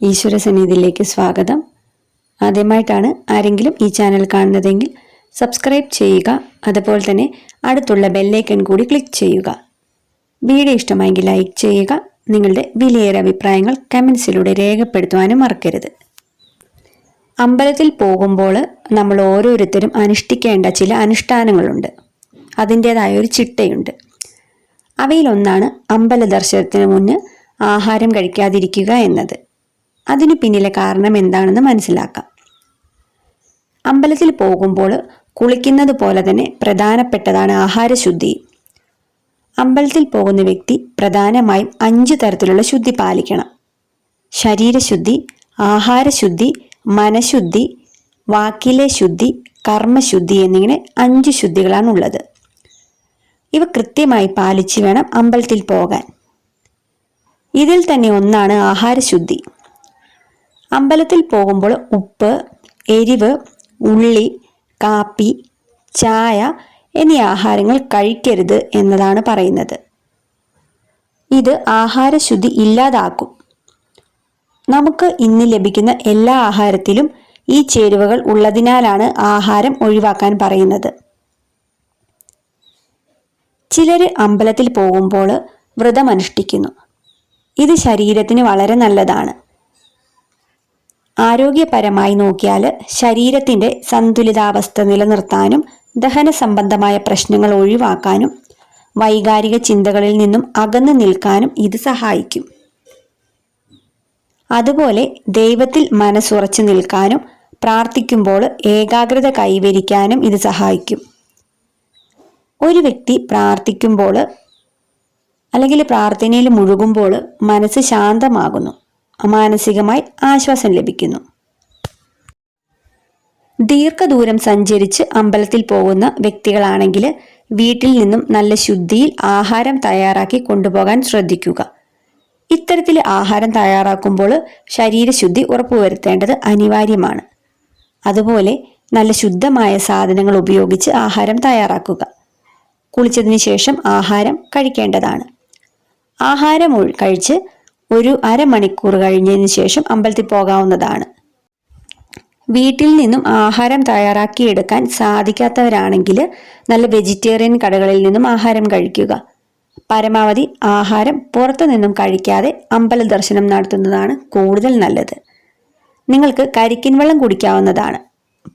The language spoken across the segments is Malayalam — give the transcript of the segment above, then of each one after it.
ഈശ്വര സന്നിധിയിലേക്ക് സ്വാഗതം. ആദ്യമായിട്ടാണ് ആരെങ്കിലും ഈ ചാനൽ കാണുന്നതെങ്കിൽ സബ്സ്ക്രൈബ് ചെയ്യുക. അതുപോലെ തന്നെ അടുത്തുള്ള ബെല്ലൈക്കൺ കൂടി ക്ലിക്ക് ചെയ്യുക. വീഡിയോ ഇഷ്ടമായെങ്കിൽ ലൈക്ക് ചെയ്യുക. നിങ്ങളുടെ വിലയേറെ അഭിപ്രായങ്ങൾ കമൻസിലൂടെ രേഖപ്പെടുത്തുവാനും മറക്കരുത്. അമ്പലത്തിൽ പോകുമ്പോൾ നമ്മൾ ഓരോരുത്തരും അനുഷ്ഠിക്കേണ്ട ചില അനുഷ്ഠാനങ്ങളുണ്ട്. അതിന്റേതായ ഒരു ചിട്ടയുണ്ട്. അവയിലൊന്നാണ് അമ്പല ദർശനത്തിന് മുന്ന് ആഹാരം കഴിക്കാതിരിക്കുക എന്നത്. അതിനു പിന്നിലെ കാരണം എന്താണെന്ന് മനസ്സിലാക്കാം. അമ്പലത്തിൽ പോകുമ്പോൾ കുളിക്കുന്നത് പോലെ തന്നെ പ്രധാനപ്പെട്ടതാണ് ആഹാരശുദ്ധി. അമ്പലത്തിൽ പോകുന്ന വ്യക്തി പ്രധാനമായും അഞ്ച് തരത്തിലുള്ള ശുദ്ധി പാലിക്കണം. ശരീരശുദ്ധി ആഹാരശുദ്ധി മനഃശുദ്ധി വാക്കിലെ ശുദ്ധി കർമ്മശുദ്ധി എന്നിങ്ങനെ അഞ്ച് ശുദ്ധികളാണുള്ളത്. ഇവ കൃത്യമായി പാലിച്ചു വേണം അമ്പലത്തിൽ പോകാൻ. ഇതിൽ തന്നെ ഒന്നാണ് ആഹാരശുദ്ധി. അമ്പലത്തിൽ പോകുമ്പോൾ ഉപ്പ് എരിവ് ഉള്ളി കാപ്പി ചായ എന്നീ ആഹാരങ്ങൾ കഴിക്കരുത് എന്നതാണ് പറയുന്നത്. ഇത് ആഹാരശുദ്ധി ഇല്ലാതാക്കും. നമുക്ക് ഇന്ന് ലഭിക്കുന്ന എല്ലാ ആഹാരത്തിലും ഈ ചേരുവകൾ ഉള്ളതിനാലാണ് ആഹാരം ഒഴിവാക്കാൻ പറയുന്നത്. ചിലർ അമ്പലത്തിൽ പോകുമ്പോൾ വ്രതമനുഷ്ഠിക്കുന്നു. ഇത് ശരീരത്തിന് വളരെ നല്ലതാണ്. ആരോഗ്യപരമായി നോക്കിയാൽ ശരീരത്തിന്റെ സന്തുലിതാവസ്ഥ നിലനിർത്താനും ദഹന സംബന്ധമായ പ്രശ്നങ്ങൾ ഒഴിവാക്കാനും വൈകാരിക ചിന്തകളിൽ നിന്നും അകന്നു നിൽക്കാനും ഇത് സഹായിക്കും. അതുപോലെ ദൈവത്തിൽ മനസ്സുറച്ചു നിൽക്കാനും പ്രാർത്ഥിക്കുമ്പോൾ ഏകാഗ്രത കൈവരിക്കാനും ഇത് സഹായിക്കും. ഒരു വ്യക്തി പ്രാർത്ഥിക്കുമ്പോൾ അല്ലെങ്കിൽ പ്രാർത്ഥനയിൽ മുഴുകുമ്പോൾ മനസ്സ് ശാന്തമാകുന്നു. മാനസികമായി ആശ്വാസം ലഭിക്കുന്നു. ദീർഘദൂരം സഞ്ചരിച്ച് അമ്പലത്തിൽ പോകുന്ന വ്യക്തികളാണെങ്കിൽ വീട്ടിൽ നിന്നും നല്ല ശുദ്ധിയിൽ ആഹാരം തയ്യാറാക്കി കൊണ്ടുപോകാൻ ശ്രദ്ധിക്കുക. ഇത്തരത്തിൽ ആഹാരം തയ്യാറാക്കുമ്പോൾ ശരീരശുദ്ധി ഉറപ്പുവരുത്തേണ്ടത് അനിവാര്യമാണ്. അതുപോലെ നല്ല ശുദ്ധമായ സാധനങ്ങൾ ഉപയോഗിച്ച് ആഹാരം തയ്യാറാക്കുക. കുളിച്ചതിന് ശേഷം ആഹാരം കഴിക്കേണ്ടതാണ്. ആഹാരം കഴിച്ച് ഒരു അരമണിക്കൂർ കഴിഞ്ഞതിന് ശേഷം അമ്പലത്തിൽ പോകാവുന്നതാണ്. വീട്ടിൽ നിന്നും ആഹാരം തയ്യാറാക്കിയെടുക്കാൻ സാധിക്കാത്തവരാണെങ്കിൽ നല്ല വെജിറ്റേറിയൻ കടകളിൽ നിന്നും ആഹാരം കഴിക്കുക. പരമാവധി ആഹാരം പുറത്തു നിന്നും കഴിക്കാതെ അമ്പല ദർശനം നടത്തുന്നതാണ് കൂടുതൽ നല്ലത്. നിങ്ങൾക്ക് കരിക്കിൻ വെള്ളം കുടിക്കാവുന്നതാണ്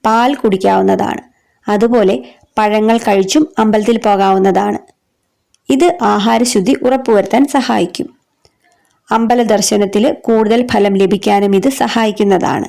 പാൽ കുടിക്കാവുന്നതാണ് അതുപോലെ പഴങ്ങൾ കഴിച്ചും അമ്പലത്തിൽ പോകാവുന്നതാണ്. ഇത് ആഹാരശുദ്ധി ഉറപ്പുവരുത്താൻ സഹായിക്കും. അമ്പല ദർശനത്തിൽ കൂടുതൽ ഫലം ലഭിക്കാനും ഇത് സഹായിക്കുന്നതാണ്